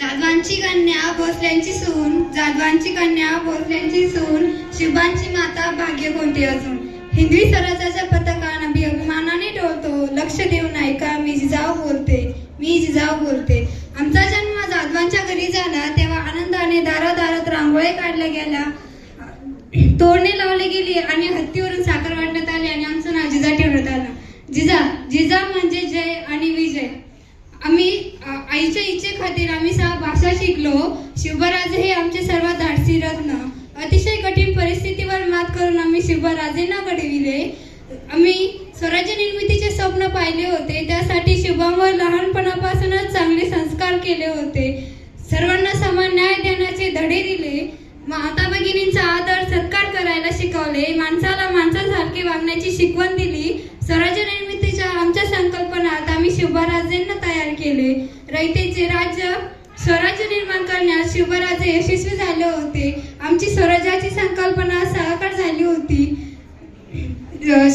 जाधवांची कन्या भोसल्यांची सून जाधवांची कन्या भोसल्यांची सून शिवबांची माता भाग्य कोणती असून. हिंदवी स्वराज्याच्या पथकान मी अभिमानाने ठेवतो लक्ष देऊन ऐका मी जिजाऊ बोलते मी जिजाऊ बोलते. आमचा जन्म जाधवांच्या घरी झाला तेव्हा आनंदाने दारादारात रांगोळ्या काढल्या गेल्या. तोडणे लावले गेली आणि हत्तीवरून साखर वाटण्यात आली आणि आमचं नाव जिजा ठेवण्यात आलं. जिजा जिजा म्हणजे जय खातीर आम्ही सहा भाषा शिकलो. शिवराजे हे आमचे सर्वात धाडसी रत्न. अतिशय कठीण परिस्थितीवर मात करून आम्ही शिवराजेंना घडविले. आम्ही स्वराज्य निर्मितीचे स्वप्न पाहिले होते. त्यासाठी शुभांवर लहानपणापासूनच चांगले संस्कार केले होते. सर्वांना समान न्याय देण्याचे धडे दिले. माता भगिनींचा आदर सत्कार करायला शिकवले. माणसाला माणसासारखे वागण्याची शिकवण दिली. स्वराज्य निर्मिती शिवराजेंना तयार केले. रयतेचे राज्य स्वराज्य निर्माण करण्यात शिवराजे यशस्वी झाले होते. आमची स्वराज्याची संकल्पना साकार झाली होती.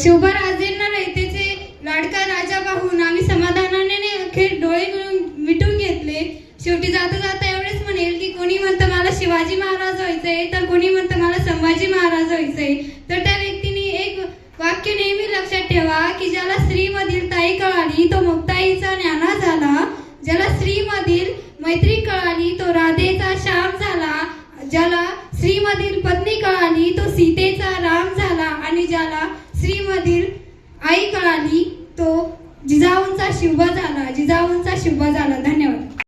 शिवराजेंना रयतेचे लाडका राजा पाहून आम्ही समाधानाने अखेर डोळे मिळून मिटून घेतले. शेवटी जाता जाता एवढेच म्हणेल की कोणी म्हणतं मला शिवाजी महाराज व्हायचंय तर कोणी म्हणतं मला संभाजी महाराज व्हायचंय. तर त्या व्यक्तीने एक वाक्य नेहमी लक्षात ठेवा की ज्याला स्त्रीमधील ताई कळाली तो मुक्ताईचा ज्ञाना झाला ज्याला स्त्रीमधील मैत्री कळाली तो राधेचा श्याम झाला ज्याला स्त्रीमधील पत्नी कळाली तो सीतेचा राम झाला आणि ज्याला स्त्रीमधील आई कळाली तो जिजाऊंचा शिवबा झाला. जिजाऊंचा शिवबा झाला. धन्यवाद.